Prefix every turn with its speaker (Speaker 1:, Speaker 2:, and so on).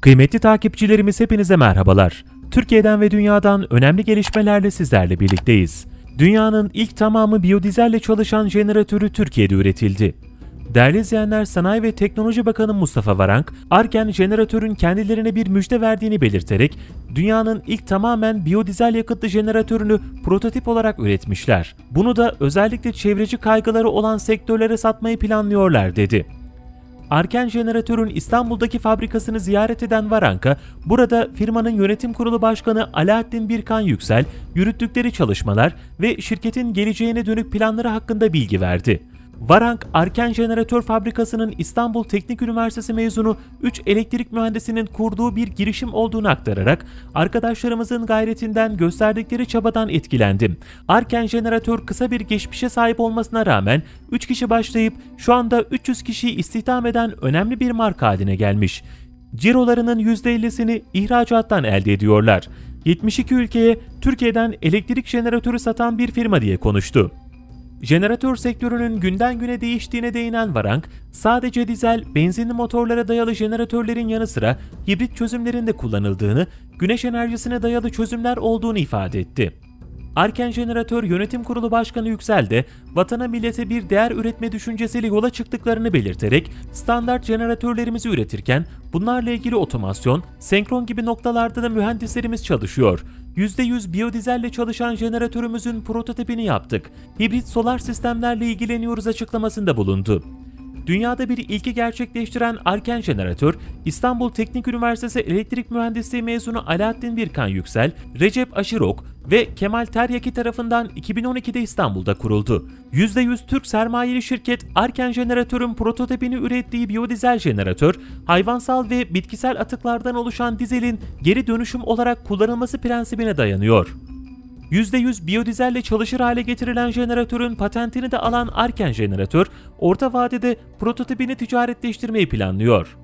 Speaker 1: Kıymetli takipçilerimiz hepinize merhabalar. Türkiye'den ve dünyadan önemli gelişmelerle sizlerle birlikteyiz. Dünyanın ilk tamamı biyodizelle çalışan jeneratörü Türkiye'de üretildi. Değerli izleyenler, Sanayi ve Teknoloji Bakanı Mustafa Varank, Arken jeneratörün kendilerine bir müjde verdiğini belirterek, dünyanın ilk tamamen biyodizel yakıtlı jeneratörünü prototip olarak üretmişler. Bunu da özellikle çevreci kaygıları olan sektörlere satmayı planlıyorlar dedi. Arken Jeneratör'ün İstanbul'daki fabrikasını ziyaret eden Varanka, burada firmanın yönetim kurulu başkanı Alaaddin Birkan Yüksel, yürüttükleri çalışmalar ve şirketin geleceğine dönük planları hakkında bilgi verdi. Varank, Arken Jeneratör Fabrikası'nın İstanbul Teknik Üniversitesi mezunu 3 elektrik mühendisinin kurduğu bir girişim olduğunu aktararak arkadaşlarımızın gayretinden gösterdikleri çabadan etkilendim. Arken Jeneratör kısa bir geçmişe sahip olmasına rağmen 3 kişi başlayıp şu anda 300 kişiyi istihdam eden önemli bir marka haline gelmiş. Cirolarının %50'sini ihracattan elde ediyorlar. 72 ülkeye Türkiye'den elektrik jeneratörü satan bir firma diye konuştu. Jeneratör sektörünün günden güne değiştiğine değinen Varank, sadece dizel, benzinli motorlara dayalı jeneratörlerin yanı sıra hibrit çözümlerinde kullanıldığını, güneş enerjisine dayalı çözümler olduğunu ifade etti. Arken Jeneratör Yönetim Kurulu Başkanı Yüksel de vatana millete bir değer üretme düşüncesiyle yola çıktıklarını belirterek standart jeneratörlerimizi üretirken bunlarla ilgili otomasyon, senkron gibi noktalarda da mühendislerimiz çalışıyor. %100 biyodizelle çalışan jeneratörümüzün prototipini yaptık. Hibrit solar sistemlerle ilgileniyoruz açıklamasında bulundu. Dünyada bir ilki gerçekleştiren Arken Jeneratör, İstanbul Teknik Üniversitesi Elektrik Mühendisliği mezunu Alaaddin Birkan Yüksel, Recep Aşirok ve Kemal Teryaki tarafından 2012'de İstanbul'da kuruldu. %100 Türk sermayeli şirket Arken Jeneratör'ün prototipini ürettiği biyodizel jeneratör, hayvansal ve bitkisel atıklardan oluşan dizelin geri dönüşüm olarak kullanılması prensibine dayanıyor. %100 biyodizelle çalışır hale getirilen jeneratörün patentini de alan Arken Jeneratör, orta vadede prototipini ticaretleştirmeyi planlıyor.